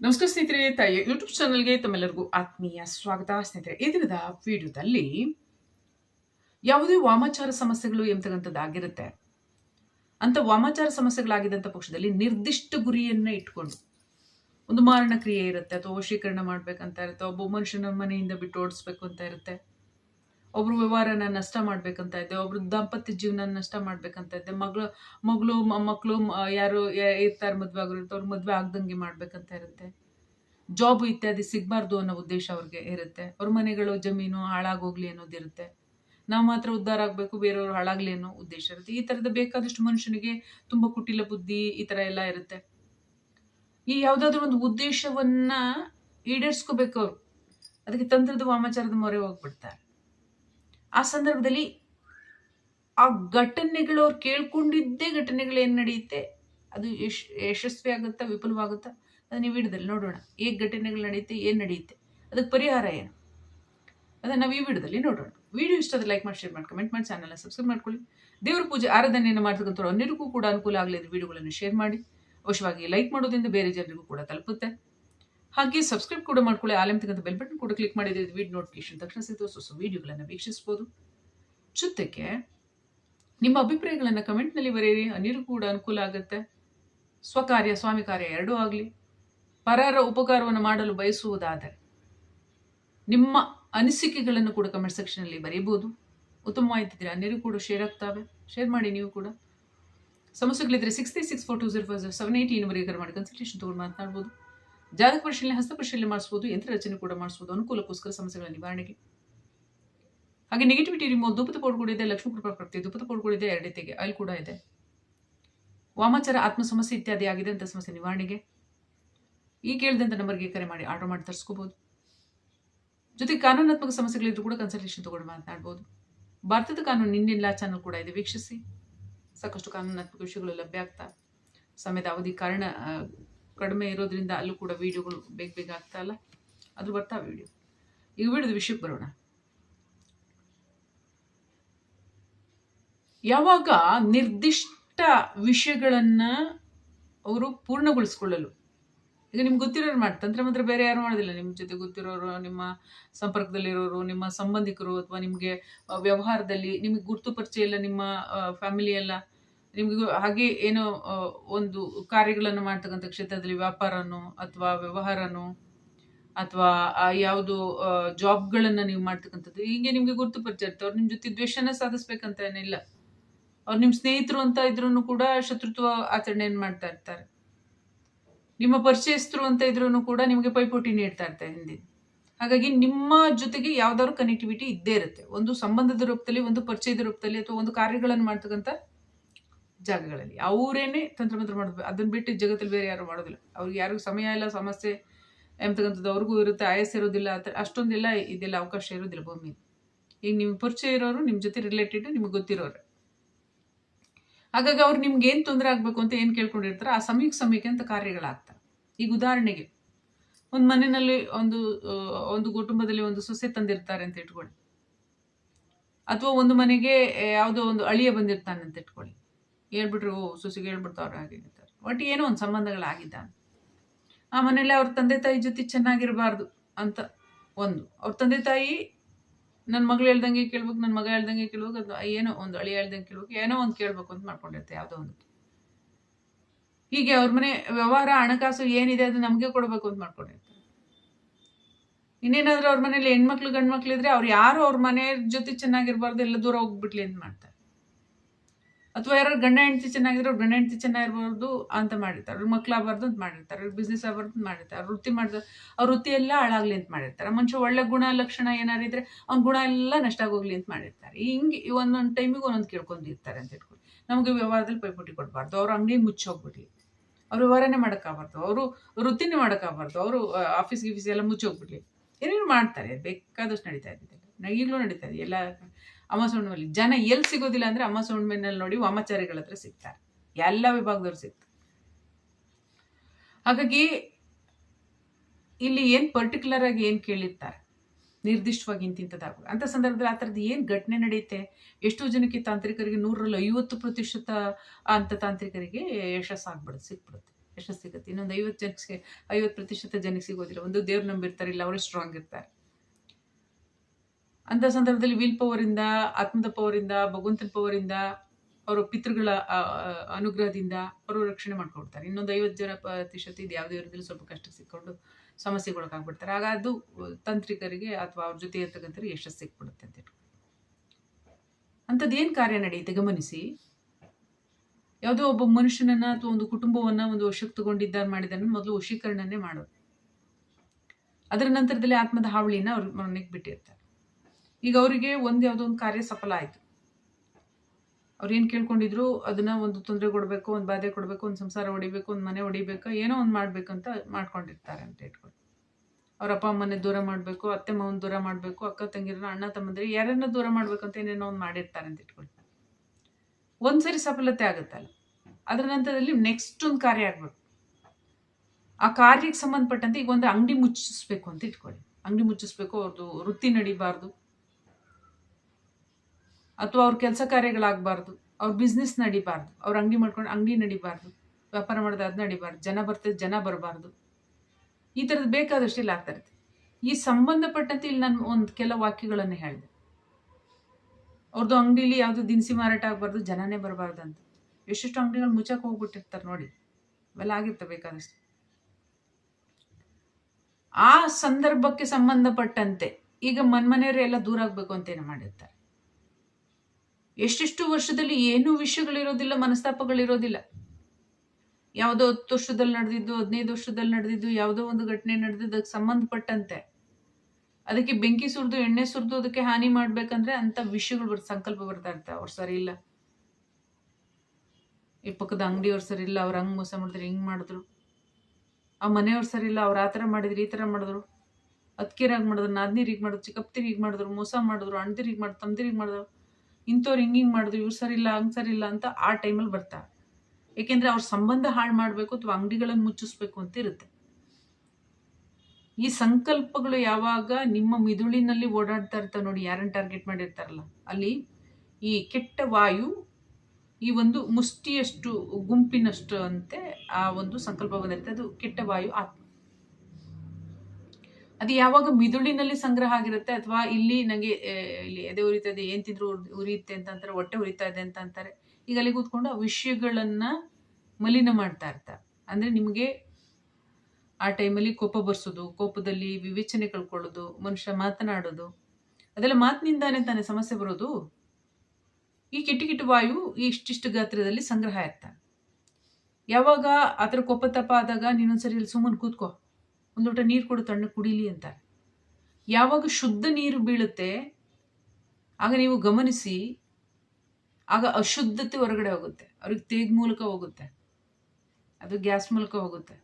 ನಮಸ್ಕಾರ ಸ್ನೇಹಿತರೆ ತಾಯಿ ಯೂಟ್ಯೂಬ್ ಚಾನಲ್ಗೆ ತಮ್ಮೆಲ್ಲರಿಗೂ ಆತ್ಮೀಯ ಸ್ವಾಗತ ಸ್ನೇಹಿತರೆ. ಇದರದ ವಿಡಿಯೋದಲ್ಲಿ ಯಾವುದೇ ವಾಮಾಚಾರ ಸಮಸ್ಯೆಗಳು ಎಂಬತಕ್ಕಂಥದ್ದಾಗಿರುತ್ತೆ ಅಂತ ವಾಮಾಚಾರ ಸಮಸ್ಯೆಗಳಾಗಿದ್ದಂಥ ಪಕ್ಷದಲ್ಲಿ ನಿರ್ದಿಷ್ಟ ಗುರಿಯನ್ನ ಇಟ್ಕೊಂಡು ಒಂದು ಮಾರಣ ಕ್ರಿಯೆ ಇರುತ್ತೆ. ಅಥವಾ ವಶೀಕರಣ ಮಾಡ್ಬೇಕಂತ ಇರುತ್ತೆ. ಒಬ್ಬ ಮನುಷ್ಯನ ಮನೆಯಿಂದ ಬಿಟ್ಟು ಓಡಿಸ್ಬೇಕು ಅಂತ ಇರುತ್ತೆ. ಒಬ್ರು ವ್ಯವಹಾರನ ನಷ್ಟ ಮಾಡ್ಬೇಕಂತ ಇದ್ದೆ, ಒಬ್ರು ದಾಂಪತ್ಯ ಜೀವನ ನಷ್ಟ ಮಾಡ್ಬೇಕಂತ ಇದ್ದೆ. ಮಗಳು ಮಗಳು ಮಕ್ಕಳು ಯಾರು ಇರ್ತಾರೆ ಮದ್ವೆ ಆಗಿರುತ್ತೆ ಅವ್ರು ಮದ್ವೆ ಆಗ್ದಂಗೆ ಮಾಡ್ಬೇಕಂತ ಇರುತ್ತೆ. ಜಾಬ್ ಇತ್ಯಾದಿ ಸಿಗಬಾರ್ದು ಅನ್ನೋ ಉದ್ದೇಶ ಅವ್ರಿಗೆ ಇರುತ್ತೆ. ಅವ್ರ ಮನೆಗಳು, ಜಮೀನು ಹಾಳಾಗೋಗ್ಲಿ ಅನ್ನೋದಿರುತ್ತೆ ನಾವು ಮಾತ್ರ ಉದ್ಧಾರ ಆಗಬೇಕು, ಬೇರೆಯವರು ಹಾಳಾಗ್ಲಿ ಅನ್ನೋ ಉದ್ದೇಶ ಇರುತ್ತೆ. ಈ ಥರದ ಬೇಕಾದಷ್ಟು ಮನುಷ್ಯನಿಗೆ ತುಂಬ ಕುಟಿಲ ಬುದ್ಧಿ ಈ ಥರ ಎಲ್ಲ ಇರುತ್ತೆ. ಈ ಯಾವುದಾದ್ರೂ ಒಂದು ಉದ್ದೇಶವನ್ನ ಈಡೇರಿಸ್ಕೋಬೇಕು ಅವ್ರು. ಅದಕ್ಕೆ ತಂತ್ರದ ವಾಮಾಚಾರದ ಮೊರೆ ಹೋಗ್ಬಿಡ್ತಾರೆ. ಆ ಸಂದರ್ಭದಲ್ಲಿ ಆ ಘಟನೆಗಳು ಅವ್ರು ಕೇಳ್ಕೊಂಡಿದ್ದೇ ಏನು ನಡೆಯುತ್ತೆ? ಅದು ಯಶ್ ಯಶಸ್ವಿ ಆಗುತ್ತಾ ವಿಫಲವಾಗುತ್ತಾ? ಅದನ್ನು ನೀವು ವಿಡಿಯೋದಲ್ಲಿ ನೋಡೋಣ. ಹೇಗೆ ಘಟನೆಗಳು ನಡೆಯುತ್ತೆ, ಏನು ನಡೆಯುತ್ತೆ? ಅದಕ್ಕೆ ಪರಿಹಾರ ಏನು? ಅದನ್ನು ನಾವು ಈ ವಿಡಿಯೋದಲ್ಲಿ ನೋಡೋಣ. ವಿಡಿಯೋ ಇಷ್ಟ ಲೈಕ್ ಮಾಡಿ, ಶೇರ್ ಮಾಡಿ, ಕಮೆಂಟ್ ಮಾಡಿ ಚಾನಲ್ನ ಸಬ್ಸ್ಕ್ರೈಬ್ ಮಾಡ್ಕೊಳ್ಳಿ. ದೇವರ ಪೂಜೆ, ಆರಾಧನೆಯನ್ನು ಮಾಡ್ತಕ್ಕಂಥವ್ರು ಅನ್ನರಿಗೂ ಕೂಡ ಅನುಕೂಲ ಆಗಲಿ ವಿಡಿಯೋಗಳನ್ನು ಶೇರ್ ಮಾಡಿ. ಅವಶ್ಯವಾಗಿ ಲೈಕ್ ಮಾಡೋದ್ರಿಂದ ಬೇರೆ ಜನರಿಗೂ ಕೂಡ ತಲುಪುತ್ತೆ. ಹಾಗೆ ಸಬ್ಸ್ಕ್ರೈಬ್ ಕೂಡ ಮಾಡ್ಕೊಳ್ಳಿ. ಆಲಂತಕ್ಕಂಥ ಬೆಲ್ ಬಟನ್ ಕೂಡ ಕ್ಲಿಕ್ ಮಾಡಿದ್ರೆ ವಿಡಿಯೋ ನೋಟಿಫಿಕೇಶನ್ ತಕ್ಷಣ ಸಿಗುವ ಹೊಸ ವೀಡಿಯೋಗಳನ್ನು ವೀಕ್ಷಿಸ್ಬೋದು. ಜೊತೆಗೆ ನಿಮ್ಮ ಅಭಿಪ್ರಾಯಗಳನ್ನು ಕಮೆಂಟ್ನಲ್ಲಿ ಬರೆಯಿರಿ. ಅನಿರು ಕೂಡ ಅನುಕೂಲ ಆಗುತ್ತೆ. ಸ್ವಕಾರ್ಯ, ಸ್ವಾಮಿ ಕಾರ್ಯ ಎರಡೂ ಆಗಲಿ. ಪರರ ಉಪಕಾರವನ್ನು ಮಾಡಲು ಬಯಸುವುದಾದರೆ ನಿಮ್ಮ ಅನಿಸಿಕೆಗಳನ್ನು ಕೂಡ ಕಮೆಂಟ್ ಸೆಕ್ಷನಲ್ಲಿ ಬರೀಬೋದು. ಉತ್ತಮವಾಗಿದ್ದರೆ ಅನ್ಯರು ಕೂಡ ಶೇರ್ ಆಗ್ತಾವೆ. ಶೇರ್ ಮಾಡಿ ನೀವು ಕೂಡ. ಸಮಸ್ಯೆಗಳಿದ್ದರೆ six three six four two zero four seven eighty ನಂಬರಿಗೆ ಕರೆ ಮಾಡಿ. ಕನ್ಸಲ್ಟೇಷನ್ ತೊಗೊಂಡು ಮಾತನಾಡ್ಬೋದು. ಜಾತಕ ಪರಿಶೀಲನೆ, ಹಸ್ತ ಪರಿಶೀಲನೆ ಮಾಡಿಸ್ಬೋದು, ಯಂತ್ರ ರಚನೆ ಕೂಡ ಮಾಡಿಸ್ಬೋದು, ಅನುಕೂಲಕ್ಕೋಸ್ಕರ ಸಮಸ್ಯೆಗಳ ನಿವಾರಣೆಗೆ. ಹಾಗೆ ನೆಗೆಟಿವಿಟಿ ರಿಮೂವ್ ದುಪ್ಪದ ಪೌಡ್ ಕೂಡ ಇದೆ, ಲಕ್ಷ್ಮೀ ಕೃಪಾ ಪ್ರಾಪ್ತಿ ದುಪ್ಪದ ಕೂಡ ಇದೆ ಎರಡತೆಗೆ ಅಲ್ಲಿ ಕೂಡ ಇದೆ. ವಾಮಾಚಾರ ಆತ್ಮ ಸಮಸ್ಯೆ ಇತ್ಯಾದಿ ಆಗಿದೆ ಅಂತ ಸಮಸ್ಯೆ ನಿವಾರಣೆಗೆ. ಈ ಕೇಳಿದಂಥ ನಂಬರ್ಗೆ ಕರೆ ಮಾಡಿ ಆರ್ಡರ್ ಮಾಡಿ ತರಿಸ್ಕೋಬೋದು. ಜೊತೆಗೆ ಕಾನೂನಾತ್ಮಕ ಸಮಸ್ಯೆಗಳಿದ್ರು ಕೂಡ ಕನ್ಸಲ್ಟೇಷನ್ ತಗೊಂಡು ಮಾತನಾಡ್ಬೋದು. ಭಾರತದ ಕಾನೂನು ನಿನ್ನೆಲ್ಲ ಚಾನಲ್ ಕೂಡ ಇದೆ, ವೀಕ್ಷಿಸಿ. ಸಾಕಷ್ಟು ಕಾನೂನಾತ್ಮಕ ವಿಷಯಗಳು ಲಭ್ಯ ಆಗ್ತಾ, ಸಮಯದ ಅವಧಿ ಕಾರಣ ಕಡಿಮೆ ಇರೋದ್ರಿಂದ ಅಲ್ಲೂ ಕೂಡ ವಿಡಿಯೋಗಳು ಬೇಗ ಬೇಗ ಆಗ್ತಾ ಇಲ್ಲ. ಅದು ಬರ್ತಾ ವಿಡಿಯೋ. ಈಗ ವಿಡಿಯೋದ ವಿಷಯಕ್ಕೆ ಬರೋಣ. ಯಾವಾಗ ನಿರ್ದಿಷ್ಟ ವಿಷಯಗಳನ್ನು ಅವರು ಪೂರ್ಣಗೊಳಿಸ್ಕೊಳ್ಳಲು? ಈಗ ನಿಮ್ಗೆ ಗೊತ್ತಿರೋರು ಮಾಡಿ ತಂತ್ರ ಮಾತ್ರ ಬೇರೆ ಯಾರು ಮಾಡೋದಿಲ್ಲ. ನಿಮ್ಮ ಜೊತೆ ಗೊತ್ತಿರೋರು, ನಿಮ್ಮ ಸಂಪರ್ಕದಲ್ಲಿರೋರು, ನಿಮ್ಮ ಸಂಬಂಧಿಕರು ಅಥವಾ ನಿಮಗೆ ವ್ಯವಹಾರದಲ್ಲಿ ನಿಮಗೆ ಗುರುತು ಪರಿಚಯ ಇಲ್ಲ, ನಿಮ್ಮ ಫ್ಯಾಮಿಲಿ ಎಲ್ಲ. ನಿಮಗೂ ಹಾಗೆ ಏನೋ ಒಂದು ಕಾರ್ಯಗಳನ್ನು ಮಾಡ್ತಕ್ಕಂಥ ಕ್ಷೇತ್ರದಲ್ಲಿ ವ್ಯಾಪಾರನೋ ಅಥವಾ ವ್ಯವಹಾರನೋ ಅಥವಾ ಯಾವುದು ಜಾಬ್ಗಳನ್ನು ನೀವು ಮಾಡ್ತಕ್ಕಂಥದ್ದು. ಹೀಗೆ ನಿಮಗೆ ಗುರುತು ಪರಿಚಯ ಇರ್ತದೆ. ಅವ್ರು ನಿಮ್ಮ ಜೊತೆ ದ್ವೇಷನ ಸಾಧಿಸ್ಬೇಕಂತ ಏನಿಲ್ಲ. ಅವ್ರು ನಿಮ್ಮ ಸ್ನೇಹಿತರು ಅಂತ ಇದ್ರೂ ಕೂಡ ಶತ್ರುತ್ವ ಆಚರಣೆಯನ್ನು ಮಾಡ್ತಾ ಇರ್ತಾರೆ. ನಿಮ್ಮ ಪರಿಚಯಸ್ಥರು ಅಂತ ಇದ್ರೂ ಕೂಡ ನಿಮಗೆ ಪೈಪೋಟಿ ನೀಡ್ತಾ ಇರ್ತಾರೆ ಹಿಂದೆ. ಹಾಗಾಗಿ ನಿಮ್ಮ ಜೊತೆಗೆ ಯಾವ್ದಾದ್ರು ಕನೆಕ್ಟಿವಿಟಿ ಇದ್ದೇ ಇರುತ್ತೆ. ಒಂದು ಸಂಬಂಧದ ರೂಪದಲ್ಲಿ, ಒಂದು ಪರಿಚಯದ ರೂಪದಲ್ಲಿ ಅಥವಾ ಒಂದು ಕಾರ್ಯಗಳನ್ನು ಮಾಡ್ತಕ್ಕಂಥ ಜಾಗಗಳಲ್ಲಿ. ಅವರೇನೆ ತಂತ್ರಮಂತ್ರ ಮಾಡಬೇಕು. ಅದನ್ನ ಬಿಟ್ಟು ಜಗತ್ತಲ್ಲಿ ಬೇರೆ ಯಾರು ಮಾಡೋದಿಲ್ಲ. ಅವ್ರಿಗೆ ಯಾರಿಗೂ ಸಮಯ ಇಲ್ಲ, ಸಮಸ್ಯೆ ಎಂಬತಕ್ಕಂಥದ್ದು ಅವ್ರಿಗೂ ಇರುತ್ತೆ, ಆಯಸ್ ಇರೋದಿಲ್ಲ ಅಷ್ಟೊಂದೆಲ್ಲ ಇದೆಲ್ಲ ಅವಕಾಶ ಇರೋದಿಲ್ಲ ಭೂಮಿ. ಈಗ ನಿಮ್ಗೆ ಪರಿಚಯ ಇರೋರು ನಿಮ್ಮ ಜೊತೆ ರಿಲೇಟೆಡ್ ನಿಮ್ಗೆ ಗೊತ್ತಿರೋರು. ಹಾಗಾಗಿ ಅವ್ರು ನಿಮ್ಗೆ ಏನು ತೊಂದರೆ ಆಗಬೇಕು ಅಂತ ಏನು ಕೇಳ್ಕೊಂಡಿರ್ತಾರೆ ಆ ಸಮಯಕ್ಕೆ ಸಮಯಕ್ಕೆ ಅಂತ ಕಾರ್ಯಗಳಾಗ್ತಾರೆ ಈಗ ಉದಾಹರಣೆಗೆ, ಒಂದು ಮನೆಯಲ್ಲಿ ಒಂದು ಒಂದು ಕುಟುಂಬದಲ್ಲಿ ಒಂದು ಸೊಸೆ ತಂದಿರ್ತಾರೆ ಅಂತ ಇಟ್ಕೊಳ್ಳಿ. ಅಥವಾ ಒಂದು ಮನೆಗೆ ಯಾವುದೋ ಒಂದು ಅಳಿಯ ಬಂದಿರ್ತಾನೆ ಅಂತ ಇಟ್ಕೊಳ್ಳಿ. ಹೇಳ್ಬಿಟ್ರು, ಓ, ಸುಸಿಗೆ ಹಾಗೆ ಹೇಳ್ತಾರೆ. ಒಟ್ಟು ಏನೋ ಒಂದು ಸಂಬಂಧಗಳಾಗಿದ್ದಾನೆ ಆ ಮನೇಲಿ ಅವ್ರ ತಂದೆ ತಾಯಿ ಜೊತೆ ಚೆನ್ನಾಗಿರಬಾರ್ದು ಅಂತ ಒಂದು. ಅವ್ರ ತಂದೆ ತಾಯಿ ನನ್ನ ಮಗಳು ಹೇಳ್ದಂಗೆ ಕೇಳ್ಬೇಕು ನನ್ನ ಮಗ ಹೇಳ್ದಂಗೆ ಕೇಳ್ಬೇಕು, ಅದು ಏನೋ ಒಂದು ಅಳಿ ಹೇಳ್ದಂಗೆ ಕೇಳ್ಬೇಕು, ಏನೋ ಒಂದು ಕೇಳ್ಬೇಕು ಅಂತ ಮಾಡ್ಕೊಂಡಿರ್ತೆ ಯಾವುದೋ ಒಂದು. ಹೀಗೆ ಅವ್ರ ಮನೆ ವ್ಯವಹಾರ, ಹಣಕಾಸು ಏನಿದೆ ಅದು ನಮಗೆ ಕೊಡಬೇಕು ಅಂತ ಮಾಡ್ಕೊಂಡಿರ್ತಾರೆ. ಇನ್ನೇನಾದರೂ ಅವ್ರ ಮನೇಲಿ ಹೆಣ್ಮಕ್ಳು ಗಂಡು ಮಕ್ಳು ಇದ್ರೆ ಅವ್ರು ಯಾರು ಅವ್ರ ಮನೆಯ ಜೊತೆ ಚೆನ್ನಾಗಿರ್ಬಾರ್ದು, ಎಲ್ಲ ದೂರ ಹೋಗ್ಬಿಡ್ಲಿ ಅಂತ ಮಾಡ್ತಾರೆ. ಅಥವಾ ಯಾರು ಗಂಡ ಹೆಂಡತಿ ಚೆನ್ನಾಗಿದ್ರೆ ಅವ್ರು ಗಂಡ ಹೆಂಡತಿ ಚೆನ್ನಾಗಿರ್ಬಾರ್ದು ಅಂತ ಮಾಡಿರ್ತಾರೆ. ಅವ್ರ ಮಕ್ಳು ಆಗ್ಬಾರ್ದು ಅಂತ ಮಾಡಿರ್ತಾರೆ. ಅವ್ರ ಬಿಸ್ನೆಸ್ ಆಗ್ಬಾರ್ದು ಅಂತ ಮಾಡಿರ್ತಾರೆ. ಅವ್ರ ವೃತ್ತಿ ಮಾಡಿದ್ರೆ ಅವ್ರ ವೃತ್ತಿ ಎಲ್ಲ ಹಾಳಾಗ್ಲಿ ಅಂತ ಮಾಡಿರ್ತಾರೆ. ಮನುಷ್ಯ ಒಳ್ಳೆ ಗುಣ ಲಕ್ಷಣ ಏನಾರು ಇದ್ರೆ ಅವ್ನ ಗುಣ ಎಲ್ಲ ನಷ್ಟ ಆಗೋಗ್ಲಿ ಅಂತ ಮಾಡಿರ್ತಾರೆ. ಹಿಂಗೆ ಒಂದೊಂದು ಟೈಮಿಗೆ ಒಂದೊಂದು ಕೇಳ್ಕೊಂಡಿರ್ತಾರೆ ಅಂತ ಇಟ್ಕೊಳ್ಳಿ ನಮಗೆ ವ್ಯವಹಾರದಲ್ಲಿ ಪೈಪೋಟಿ ಕೊಡಬಾರ್ದು. ಅವ್ರ ಅಂಗಡಿ ಮುಚ್ಚೋಗ್ಬಿಡ್ಲಿ ಅವ್ರು ವ್ಯವಹಾರನೇ ಮಾಡೋಕ್ಕಾಗಬಾರ್ದು. ಅವರು ವೃತ್ತಿನೇ ಮಾಡೋಕ್ಕಾಗಬಾರ್ದು. ಅವರು ಆಫೀಸ್ ಗೀಫೀಸ್ ಎಲ್ಲ ಮುಚ್ಚೋಗ್ಬಿಡ್ಲಿ ಏನೇನು ಮಾಡ್ತಾರೆ. ಬೇಕಾದಷ್ಟು ನಡೀತಾ ಇದ್ದಿದ್ದೆ ಈಗಲೂ ನಡೀತಾ ಇದೆ. ಎಲ್ಲ ಅಮಾಸ ಹುಣ್ಣಿಮೆಯಲ್ಲಿ ಜನ ಎಲ್ಲಿ ಸಿಗೋದಿಲ್ಲ ಅಂದರೆ ಅಮ್ಮ ಹುಣ್ಣಿಮೆನಲ್ಲಿ ನೋಡಿ ವಾಮಾಚಾರಿಗಳ ಹತ್ರ ಸಿಗ್ತಾರೆ. ಎಲ್ಲ ವಿಭಾಗದವ್ರು ಸಿಗ್ತಾರೆ. ಹಾಗಾಗಿ ಇಲ್ಲಿ ಏನು ಪರ್ಟಿಕ್ಯುಲರ್ ಆಗಿ ಏನು ಕೇಳಿರ್ತಾರೆ? ನಿರ್ದಿಷ್ಟವಾಗಿ ಇಂತಿಂಥದ್ದಾಗಬೇಕು ಅಂಥ ಸಂದರ್ಭದಲ್ಲಿ ಆ ಥರದ್ದು ಏನು ಘಟನೆ ನಡೆಯುತ್ತೆ? ಎಷ್ಟೋ ಜನಕ್ಕೆ ತಾಂತ್ರಿಕರಿಗೆ ನೂರರಲ್ಲಿ ಐವತ್ತು ಪ್ರತಿಶತ ಅಂಥ ತಾಂತ್ರಿಕರಿಗೆ ಯಶಸ್ಸು ಆಗ್ಬಿಡುತ್ತೆ ಸಿಕ್ಬಿಡುತ್ತೆ ಯಶಸ್ಸು ಸಿಗುತ್ತೆ. ಇನ್ನೊಂದು ಐವತ್ತು ಜನಕ್ಕೆ, ಐವತ್ತು ಪ್ರತಿಶತ ಜನಕ್ಕೆ ಸಿಗೋದಿಲ್ಲ. ಒಂದು ದೇವ್ರು ನಂಬಿರ್ತಾರೆ, ಇಲ್ಲ, ಅವರು ಸ್ಟ್ರಾಂಗ್ ಇರ್ತಾರೆ. ಅಂತ ಸಂದರ್ಭದಲ್ಲಿ ವಿಲ್ ಇಂದ ಆತ್ಮದ ಪವರಿಂದ, ಭಗವಂತನ ಪವರಿಂದ ಅವರ ಪಿತೃಗಳ ಅನುಗ್ರಹದಿಂದ ಅವರು ರಕ್ಷಣೆ ಮಾಡ್ಕೊಡ್ತಾರೆ. ಇನ್ನೊಂದು ಐವತ್ತು ಜನ ಪ್ರತಿಶತ ಇದು ಯಾವುದೇ ಇರೋದ್ರಲ್ಲಿ ಸ್ವಲ್ಪ ಕಷ್ಟ ಸಿಕ್ಕೊಂಡು ಸಮಸ್ಯೆಗೊಳಗಾಗ್ಬಿಡ್ತಾರೆ ಆಗ ಅದು ತಂತ್ರಿಕರಿಗೆ ಅಥವಾ ಅವ್ರ ಜೊತೆ ಇರ್ತಕ್ಕಂಥವ್ರಿಗೆ ಯಶಸ್ಸು ಸಿಕ್ಬಿಡುತ್ತೆ ಅಂತ ಅಂಥದ್ದು ಏನು ಕಾರ್ಯ ನಡೆಯುತ್ತೆ? ಗಮನಿಸಿ. ಯಾವುದೋ ಒಬ್ಬ ಮನುಷ್ಯನನ್ನ ಅಥವಾ ಒಂದು ಕುಟುಂಬವನ್ನ ಒಂದು ವಶಕ್ಕೆ ತಗೊಂಡಿದ್ದಾರೆ ಮಾಡಿದ್ದಾನೆ ಮೊದಲು ವಶೀಕರಣನೇ ಮಾಡೋದು. ಅದರ ನಂತರದಲ್ಲಿ ಆತ್ಮದ ಹಾವಳಿನ ಅವ್ರ ಮನೆಗೆ ಬಿಟ್ಟಿರ್ತಾರೆ. ಈಗ ಅವರಿಗೆ ಒಂದು ಯಾವುದೋ ಒಂದು ಕಾರ್ಯ ಸಫಲ ಆಯಿತು. ಅವ್ರು ಏನು ಕೇಳ್ಕೊಂಡಿದ್ರು? ಅದನ್ನ ಒಂದು ತೊಂದರೆ ಕೊಡಬೇಕು, ಒಂದು ಬಾಧೆ ಕೊಡಬೇಕು, ಒಂದು ಸಂಸಾರ ಹೊಡಿಬೇಕು, ಒಂದು ಮನೆ ಹೊಡಿಬೇಕು, ಏನೋ ಒಂದು ಮಾಡಬೇಕು ಅಂತ ಮಾಡ್ಕೊಂಡಿರ್ತಾರೆ ಅಂತ ಇಟ್ಕೊಂಡು ಅವ್ರ ಅಪ್ಪ ಅಮ್ಮನೆ ದೂರ ಮಾಡಬೇಕು, ಅತ್ತೆ ಮಾವನ ದೂರ ಮಾಡಬೇಕು, ಅಕ್ಕ ತಂಗಿರನ್ನ ಅಣ್ಣ ತಮ್ಮಂದ್ರೆ ಯಾರನ್ನ ದೂರ ಮಾಡಬೇಕು ಅಂತ ಏನೇನೋ ಒಂದು ಮಾಡಿರ್ತಾರೆ ಅಂತ ಇಟ್ಕೊಳ್ಳಿ ಒಂದ್ಸರಿ ಸಫಲತೆ ಆಗುತ್ತಲ್ಲ. ಅದರ ನಂತರದಲ್ಲಿ ನೆಕ್ಸ್ಟ್ ಒಂದು ಕಾರ್ಯ ಆಗ್ಬೇಕು. ಆ ಕಾರ್ಯಕ್ಕೆ ಸಂಬಂಧಪಟ್ಟಂತೆ ಈಗ ಒಂದು ಅಂಗಡಿ ಮುಚ್ಚಿಸ್ಬೇಕು ಅಂತ ಇಟ್ಕೊಳ್ಳಿ. ಅಂಗಡಿ ಮುಚ್ಚಿಸ್ಬೇಕು ಅವ್ರದ್ದು ವೃತ್ತಿ ನಡಿಬಾರ್ದು. ಅಥವಾ ಅವ್ರ ಕೆಲಸ ಕಾರ್ಯಗಳಾಗಬಾರ್ದು, ಅವ್ರ ಬಿಸ್ನೆಸ್ ನಡಿಬಾರ್ದು, ಅವ್ರ ಅಂಗಡಿ ಮಾಡ್ಕೊಂಡು ಅಂಗಡಿ ನಡಿಬಾರ್ದು, ವ್ಯಾಪಾರ ಮಾಡೋದು ಅದು ನಡಿಬಾರ್ದು, ಜನ ಬರ್ತದೆ ಜನ ಬರಬಾರ್ದು. ಈ ಥರದ್ದು ಬೇಕಾದಷ್ಟು ಇಲ್ಲಿ ಆಗ್ತಾ ಇರುತ್ತೆ ಈ ಸಂಬಂಧಪಟ್ಟಂತೆ ಇಲ್ಲಿ ನಾನು ಒಂದು ಕೆಲ ವಾಕ್ಯಗಳನ್ನು ಹೇಳಿದೆ. ಅವ್ರದ್ದು ಅಂಗಡಿಲಿ ಯಾವುದು ದಿನಸಿ ಮಾರಾಟ ಆಗಬಾರ್ದು, ಜನನೇ ಬರಬಾರ್ದು ಅಂತ. ಎಷ್ಟೆಷ್ಟು ಅಂಗಡಿಗಳು ಮುಚ್ಚಕ್ಕೆ ಹೋಗ್ಬಿಟ್ಟಿರ್ತಾರೆ ನೋಡಿ, ಇವೆಲ್ಲ ಆಗಿರ್ತವೆ ಬೇಕಾದಷ್ಟು. ಆ ಸಂದರ್ಭಕ್ಕೆ ಸಂಬಂಧಪಟ್ಟಂತೆ ಈಗ ಮನ್ಮನೆಯವರೇ ಎಲ್ಲ ದೂರ ಆಗಬೇಕು ಅಂತ ಏನೋ ಮಾಡಿರ್ತಾರೆ. ಎಷ್ಟೆಷ್ಟು ವರ್ಷದಲ್ಲಿ ಏನೂ ವಿಷಯಗಳಿರೋದಿಲ್ಲ, ಮನಸ್ತಾಪಗಳಿರೋದಿಲ್ಲ. ಯಾವುದೋ ಹತ್ತು ವರ್ಷದಲ್ಲಿ ನಡೆದಿದ್ದು, ಹದಿನೈದು ವರ್ಷದಲ್ಲಿ ನಡೆದಿದ್ದು, ಯಾವುದೋ ಒಂದು ಘಟನೆ ನಡೆದಿದ್ದು, ಅದಕ್ಕೆ ಸಂಬಂಧಪಟ್ಟಂತೆ. ಅದಕ್ಕೆ ಬೆಂಕಿ ಸುರಿದು, ಎಣ್ಣೆ ಸುರಿದು ಅದಕ್ಕೆ ಹಾನಿ ಮಾಡ್ಬೇಕಂದ್ರೆ ಅಂತ ವಿಷಯಗಳು ಬರ್ ಸಂಕಲ್ಪ ಬರ್ತಾ ಇರ್ತಾವೆ. ಅವ್ರು ಸರಿ ಇಲ್ಲ. ಈ ಪಕ್ಕದ ಅಂಗಡಿಯವ್ರು ಸರಿ ಇಲ್ಲ, ಅವ್ರು ಹಂಗೆ ಮೋಸ ಮಾಡಿದ್ರು ಹಿಂಗ್ ಮಾಡಿದ್ರು. ಆ ಮನೆಯವ್ರು ಸರಿ ಇಲ್ಲ, ಅವ್ರು ಆ ಥರ ಮಾಡಿದ್ರು, ಈ ಥರ ಮಾಡಿದ್ರು. ಅದ್ಕೀರಾಗ ಮಾಡಿದ್ರು? ನಾದ್ನೀರಿಗೆ ಮಾಡಿದ್ರು ಚಿಕ್ಕಪ್ತಿರಿಗೆ ಮಾಡಿದ್ರು, ಮೋಸ ಮಾಡಿದ್ರು ಅಣ್ದಿರಿಗೆ ಮಾಡಿದ್ರು ತಮ್ದಿರಿಗೆ ಮಾಡಿದ್ರು. ಇಂಥವ್ರು ಹಿಂಗ್ ಹಿಂಗ್ ಮಾಡಿದ್ರು ಇವ್ರು ಇಲ್ಲ, ಹಂಗೆ ಇಲ್ಲ ಅಂತ ಆ ಟೈಮಲ್ಲಿ ಬರ್ತಾರೆ. ಏಕೆಂದರೆ ಅವ್ರ ಸಂಬಂಧ ಹಾಳು ಮಾಡಬೇಕು ಅಥವಾ ಅಂಗಡಿಗಳನ್ನು ಮುಚ್ಚಿಸ್ಬೇಕು ಅಂತ ಇರುತ್ತೆ. ಈ ಸಂಕಲ್ಪಗಳು ಯಾವಾಗ ನಿಮ್ಮ ಮಿದುಳಿನಲ್ಲಿ ಓಡಾಡ್ತಾ ಇರ್ತಾವೆ ನೋಡಿ ಯಾರನ್ನ ಟಾರ್ಗೆಟ್ ಮಾಡಿರ್ತಾರಲ್ಲ, ಅಲ್ಲಿ ಈ ಕೆಟ್ಟ ವಾಯು ಈ ಒಂದು ಮುಷ್ಟಿಯಷ್ಟು, ಗುಂಪಿನಷ್ಟು ಅಂತೆ ಆ ಒಂದು ಸಂಕಲ್ಪ ಬಂದಿರುತ್ತೆ. ಅದು ಕೆಟ್ಟ ವಾಯು ಆತ್ಮ. ಅದು ಯಾವಾಗ ಮಿದುಳಿನಲ್ಲಿ ಸಂಗ್ರಹ ಆಗಿರುತ್ತೆ ಅಥವಾ ಇಲ್ಲಿ ನನಗೆ ಇಲ್ಲಿ ಎದೆ ಉರಿತಾ ಇದೆ, ಏನ್ ತಿಂದ್ರು ಉರಿಯುತ್ತೆ ಅಂತ ಅಂತಾರೆ, ಹೊಟ್ಟೆ ಉರಿತಾ ಇದೆ ಅಂತ ಅಂತಾರೆ. ಈಗ ಅಲ್ಲಿ ಕೂತ್ಕೊಂಡು ಆ ವಿಷಯಗಳನ್ನ ಮಲಿನ ಮಾಡ್ತಾ ಇರ್ತಾರೆ. ಅಂದ್ರೆ ನಿಮಗೆ ಆ ಟೈಮಲ್ಲಿ ಕೋಪ ಬರ್ಸೋದು, ಕೋಪದಲ್ಲಿ ವಿವೇಚನೆ ಕಳ್ಕೊಳ್ಳೋದು, ಮನುಷ್ಯ ಮಾತನಾಡೋದು, ಅದೆಲ್ಲ ಮಾತಿನಿಂದಾನೇ ತಾನೇ ಸಮಸ್ಯೆ ಬರೋದು. ಈ ಕಿಟ್ಟು ಕಿಟ್ಟು ವಾಯು ಈ ಇಷ್ಟಿಷ್ಟು ಗಾತ್ರದಲ್ಲಿ ಸಂಗ್ರಹ ಇರ್ತಾರೆ ಯಾವಾಗ ಆ ಥರ ಕೋಪ ತಪ ಆದಾಗ ನೀನೊಂದ್ಸರಿ ಇಲ್ಲಿ ಸುಮ್ಮನೆ ಕೂತ್ಕೋ. ಒಂದು ಲೋಟ ನೀರು ಕೊಡು ತಣ್ಣು ಕುಡೀಲಿ ಅಂತಾರೆ. ಯಾವಾಗ ಶುದ್ಧ ನೀರು ಬೀಳುತ್ತೆ, ಆಗ ನೀವು ಗಮನಿಸಿ, ಆಗ ಅಶುದ್ಧತೆ ಹೊರಗಡೆ ಹೋಗುತ್ತೆ. ಅವ್ರಿಗೆ ತೇಗ್ ಮೂಲಕ ಹೋಗುತ್ತೆ. ಅದು ಗ್ಯಾಸ್ ಮೂಲಕ ಹೋಗುತ್ತೆ.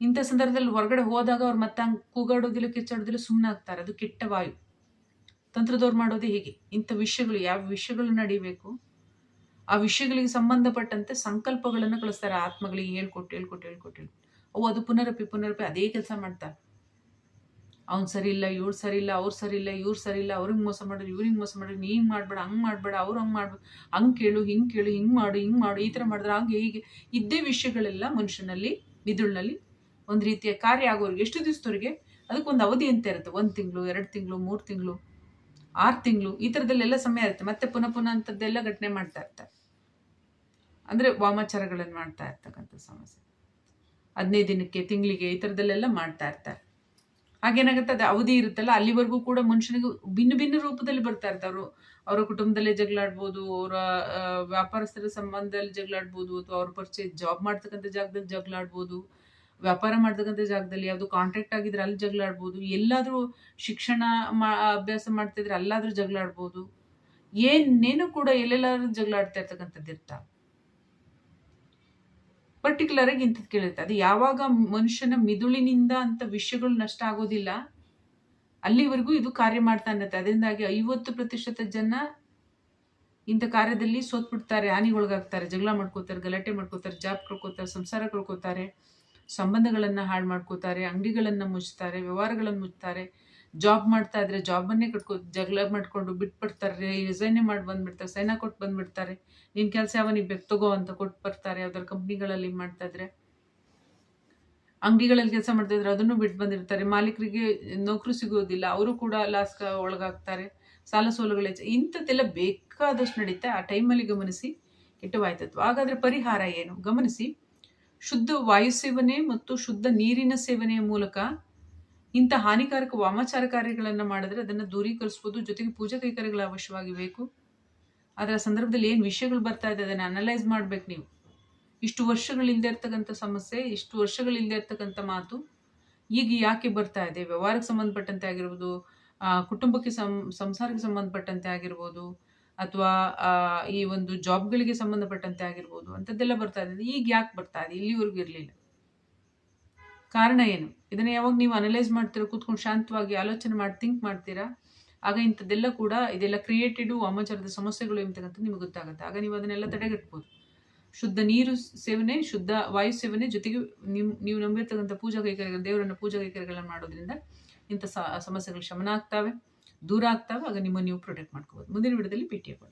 ಇಂಥ ಸಂದರ್ಭದಲ್ಲಿ ಹೊರಗಡೆ ಹೋದಾಗ ಅವ್ರು ಮತ್ತೆ ಹಂಗೆ ಕೂಗಾಡೋದಿಲ್ಲ ಕಿಚ್ಚಾಡೋದಿಲ್ಲ ಸುಮ್ಮನೆ ಆಗ್ತಾರೆ. ಅದು ಕೆಟ್ಟ ವಾಯು. ತಂತ್ರದವ್ರು ಮಾಡೋದು ಹೀಗೆ. ಇಂಥ ವಿಷಯಗಳು, ಯಾವ ವಿಷಯಗಳು ನಡಿಬೇಕು, ಆ ವಿಷಯಗಳಿಗೆ ಸಂಬಂಧಪಟ್ಟಂತೆ ಸಂಕಲ್ಪಗಳನ್ನು ಕಳಿಸ್ತಾರೆ. ಆತ್ಮಗಳಿಗೆ ಹೇಳ್ಕೊಟ್ಟು ಹೇಳ್ಕೊಟ್ಟು ಹೇಳ್ಕೊಟ್ಟು ಹೇಳ್ಕೊಟ್ಟು. ಅವು ಅದು ಪುನರಪಿ ಪುನರಪಿ ಅದೇ ಕೆಲಸ ಮಾಡ್ತಾರೆ ಅವ್ನು ಸರಿ ಇಲ್ಲ ಇವ್ರು ಸರಿ ಇಲ್ಲ ಅವ್ರು ಸರಿ ಇಲ್ಲ ಇವ್ರು ಸರಿ ಇಲ್ಲ ಅವ್ರಿಗೆ ಮೋಸ ಮಾಡಿದ್ರು ಇವ್ರಿಗೆ ಮೋಸ ಮಾಡಿದ್ರು ನೀ ಹಿಂಗೆ ಮಾಡ್ಬೇಡ, ಹಂಗೆ ಮಾಡ್ಬೇಡ, ಅವ್ರು ಹಂಗೆ ಮಾಡ್ಬೇಡ ಹಂಗೆ ಕೇಳು, ಹಿಂಗೆ ಕೇಳು, ಹಿಂಗೆ ಮಾಡು ಹಿಂಗೆ ಮಾಡು, ಈ ಥರ ಮಾಡಿದ್ರೆ ಹಂಗೆ ಹೀಗೆ. ಇದ್ದೇ ವಿಷಯಗಳೆಲ್ಲ ಮನುಷ್ಯನಲ್ಲಿ, ಮಿದುಳಿನಲ್ಲಿ ಒಂದು ರೀತಿಯ ಕಾರ್ಯ ಆಗೋರಿಗೆ ಎಷ್ಟು ದಿವಸದವ್ರಿಗೆ ಅದಕ್ಕೊಂದು ಅವಧಿ ಅಂತ ಇರುತ್ತೆ. ಒಂದು ತಿಂಗಳು, ಎರಡು ತಿಂಗಳು, ಮೂರು ತಿಂಗಳು, ಆರು ತಿಂಗಳು, ಈ ಥರದಲ್ಲೆಲ್ಲ ಸಮಯ ಇರುತ್ತೆ. ಮತ್ತೆ ಪುನಃ ಪುನಃ ಅಂಥದ್ದೆಲ್ಲ ಘಟನೆ ಮಾಡ್ತಾ ಇರ್ತಾರೆ. ಅಂದರೆ ವಾಮಾಚಾರಗಳನ್ನು ಮಾಡ್ತಾ ಇರ್ತಕ್ಕಂಥ ಸಮಸ್ಯೆ. ಹದಿನೈದು ದಿನಕ್ಕೆ, ತಿಂಗಳಿಗೆ ಈ ಥರದಲ್ಲೆಲ್ಲ ಮಾಡ್ತಾ ಇರ್ತಾರೆ. ಹಾಗೇನಾಗುತ್ತೆ, ಅದು ಅವಧಿ ಇರುತ್ತಲ್ಲ, ಅಲ್ಲಿವರೆಗೂ ಕೂಡ ಮನುಷ್ಯನಿಗೆ ಭಿನ್ನ ಭಿನ್ನ ರೂಪದಲ್ಲಿ ಬರ್ತಾ ಇರ್ತಾರೆ ಅವರು. ಅವರ ಕುಟುಂಬದಲ್ಲೇ ಜಗಳಾಡ್ಬೋದು, ಅವರ ವ್ಯಾಪಾರಸ್ಥರ ಸಂಬಂಧದಲ್ಲಿ ಜಗಳಾಡ್ಬೋದು, ಅಥವಾ ಅವ್ರ ಪರಿಚಯ ಜಾಬ್ ಮಾಡ್ತಕ್ಕಂಥ ಜಾಗದಲ್ಲಿ ಜಗಳಾಡ್ಬೋದು, ವ್ಯಾಪಾರ ಮಾಡ್ತಕ್ಕಂಥ ಜಾಗದಲ್ಲಿ ಯಾವುದು ಕಾಂಟ್ರಾಕ್ಟ್ ಆಗಿದ್ರೆ ಅಲ್ಲಿ ಜಗಳಾಡ್ಬೋದು, ಎಲ್ಲಾದರೂ ಶಿಕ್ಷಣ ಮಾ, ಅಭ್ಯಾಸ ಮಾಡ್ತಿದ್ರೆ ಅಲ್ಲಾದರೂ ಜಗಳಾಡ್ಬೋದು. ಏನೇನು ಕೂಡ ಎಲ್ಲೆಲ್ಲಾದ್ರೂ ಜಗಳಾಡ್ತಾ ಇರ್ತಕ್ಕಂಥದ್ದು ಇರ್ತಾವೆ ಪರ್ಟಿಕ್ಯುಲರ್ ಆಗಿ ಇಂಥದ್ದು ಕೇಳುತ್ತೆ ಅದು ಯಾವಾಗ ಮನುಷ್ಯನ ಮಿದುಳಿನಿಂದ ಅಂತ ವಿಷಯಗಳು ನಷ್ಟ ಆಗೋದಿಲ್ಲ. ಅಲ್ಲಿವರೆಗೂ ಇದು ಕಾರ್ಯ ಮಾಡ್ತಾ ಇರುತ್ತೆ ಅದರಿಂದಾಗಿ ಐವತ್ತು ಪ್ರತಿಶತ ಜನ ಇಂಥ ಕಾರ್ಯದಲ್ಲಿ ಸೋತ್ಬಿಡ್ತಾರೆ, ಹಾನಿಗೊಳಗಾಗ್ತಾರೆ. ಜಗಳ ಮಾಡ್ಕೋತಾರೆ, ಗಲಾಟೆ ಮಾಡ್ಕೋತಾರೆ, ಜಾಬ್ ಕಳ್ಕೋತಾರೆ, ಸಂಸಾರ ಕಳ್ಕೋತಾರೆ, ಸಂಬಂಧಗಳನ್ನು ಹಾಳು ಮಾಡ್ಕೋತಾರೆ, ಅಂಗಡಿಗಳನ್ನು ಮುಚ್ಚುತ್ತಾರೆ, ವ್ಯವಹಾರಗಳನ್ನು ಮುಚ್ತಾರೆ ಜಾಬ್ ಮಾಡ್ತಾ ಇದ್ರೆ ಜಾಬನ್ನೇ ಕಟ್ಕೊ, ಜಗಳ ಮಾಡ್ಕೊಂಡು ಬಿಟ್ಬಿಡ್ತಾರೆ ರಿಸೈನೇ ಮಾಡಿ ಬಂದುಬಿಡ್ತಾರೆ ಸೈನ ಕೊಟ್ಟು ಬಂದ್ಬಿಡ್ತಾರೆ ನಿನ್ನ ಕೆಲಸ ಅವನಿಗೆ ಬೇಕು, ತಗೋ ಅಂತ ಕೊಟ್ಟು ಬರ್ತಾರೆ ಯಾವ್ದಾದ್ರು ಕಂಪ್ನಿಗಳಲ್ಲಿ ಮಾಡ್ತಾ ಇದ್ರೆ. ಅಂಗಡಿಗಳಲ್ಲಿ ಕೆಲಸ ಮಾಡ್ತಾ ಇದ್ರೆ ಅದನ್ನು ಬಿಟ್ಟು ಬಂದಿರ್ತಾರೆ. ಮಾಲೀಕರಿಗೆ ನೌಕರಿ ಸಿಗೋದಿಲ್ಲ, ಅವರು ಕೂಡ ಲಾಸ್ ಒಳಗಾಗ್ತಾರೆ. ಸಾಲ ಸೋಲುಗಳ ಇಂಥದ್ದೆಲ್ಲ ಬೇಕಾದಷ್ಟು ನಡೀತಾ ಆ ಟೈಮಲ್ಲಿ ಗಮನಿಸಿ ಕೆಟ್ಟವಾಯ್ತತ್ವ ಹಾಗಾದ್ರೆ ಪರಿಹಾರ ಏನು? ಗಮನಿಸಿ, ಶುದ್ಧ ವಾಯು ಸೇವನೆ ಮತ್ತು ಶುದ್ಧ ನೀರಿನ ಸೇವನೆಯ ಮೂಲಕ ಇಂಥ ಹಾನಿಕಾರಕ ವಾಮಾಚಾರ ಕಾರ್ಯಗಳನ್ನು ಮಾಡಿದ್ರೆ ಅದನ್ನು ದೂರೀಕರಿಸ್ಬೋದು, ಜೊತೆಗೆ ಪೂಜಾ ಕೈಕಾರ್ಯಗಳು ಅವಶ್ಯವಾಗಿ ಬೇಕು. ಅದರ ಸಂದರ್ಭದಲ್ಲಿ ಏನು ವಿಷಯಗಳು ಬರ್ತಾ ಇದೆ, ಅದನ್ನು ಅನಲೈಸ್ ಮಾಡ್ಬೇಕು ನೀವು. ಇಷ್ಟು ವರ್ಷಗಳಿಂದ ಇರ್ತಕ್ಕಂಥ ಸಮಸ್ಯೆ, ಇಷ್ಟು ವರ್ಷಗಳಿಂದ ಇರ್ತಕ್ಕಂಥ ಮಾತು ಈಗ ಯಾಕೆ ಬರ್ತಾ ಇದೆ? ವ್ಯವಹಾರಕ್ಕೆ ಸಂಬಂಧಪಟ್ಟಂತೆ ಆಗಿರ್ಬೋದು ಕುಟುಂಬಕ್ಕೆ ಸಂ, ಸಂಸಾರಕ್ಕೆ ಸಂಬಂಧಪಟ್ಟಂತೆ ಆಗಿರ್ಬೋದು, ಅಥವಾ ಈ ಒಂದು ಜಾಬ್ಗಳಿಗೆ ಸಂಬಂಧಪಟ್ಟಂತೆ ಆಗಿರ್ಬೋದು, ಅಂಥದ್ದೆಲ್ಲ ಬರ್ತಾ ಇದೆ. ಈಗ ಯಾಕೆ ಬರ್ತಾ ಇದೆ? ಇಲ್ಲಿವರೆಗೂ ಇರಲಿಲ್ಲ. ಕಾರಣ ಏನು? ಇದನ್ನು ಯಾವಾಗ ನೀವು ಅನಲೈಸ್ ಮಾಡ್ತೀರಾ, ಕೂತ್ಕೊಂಡು ಶಾಂತವಾಗಿ ಆಲೋಚನೆ ಮಾಡಿ ಥಿಂಕ್ ಮಾಡ್ತೀರಾ? ಆಗ ಇಂಥದ್ದೆಲ್ಲ ಕೂಡ, ಇದೆಲ್ಲ ಕ್ರಿಯೇಟೆಡು ವಾಮಾಚಾರದ ಸಮಸ್ಯೆಗಳು ಎಂತಕ್ಕಂಥ ನಿಮಗೆ ಗೊತ್ತಾಗುತ್ತೆ. ಆಗ ನೀವು ಅದನ್ನೆಲ್ಲ ತಡೆಗಟ್ಬೋದು. ಶುದ್ಧ ನೀರು ಸೇವನೆ, ಶುದ್ಧ ವಾಯು ಸೇವನೆ ಜೊತೆಗೆ ನೀವು ನೀವು ನಂಬಿರ್ತಕ್ಕಂಥ ಪೂಜಾ ಕೈಕರ್ಯ ದೇವರನ್ನ ಪೂಜಾ ಕೈಕರ್ಯಗಳನ್ನು ಮಾಡೋದ್ರಿಂದ ಇಂಥ ಸಮಸ್ಯೆಗಳು ಶಮನ ಆಗ್ತವೆ, ದೂರ ಆಗ್ತವೆ. ಆಗ ನಿಮ್ಮನ್ನು ನೀವು ಪ್ರೊಟೆಕ್ಟ್ ಮಾಡ್ಕೋಬೋದು. ಮುಂದಿನ ವಿಡಿಯೋದಲ್ಲಿ ಭೇಟಿಯಾಗೋಣ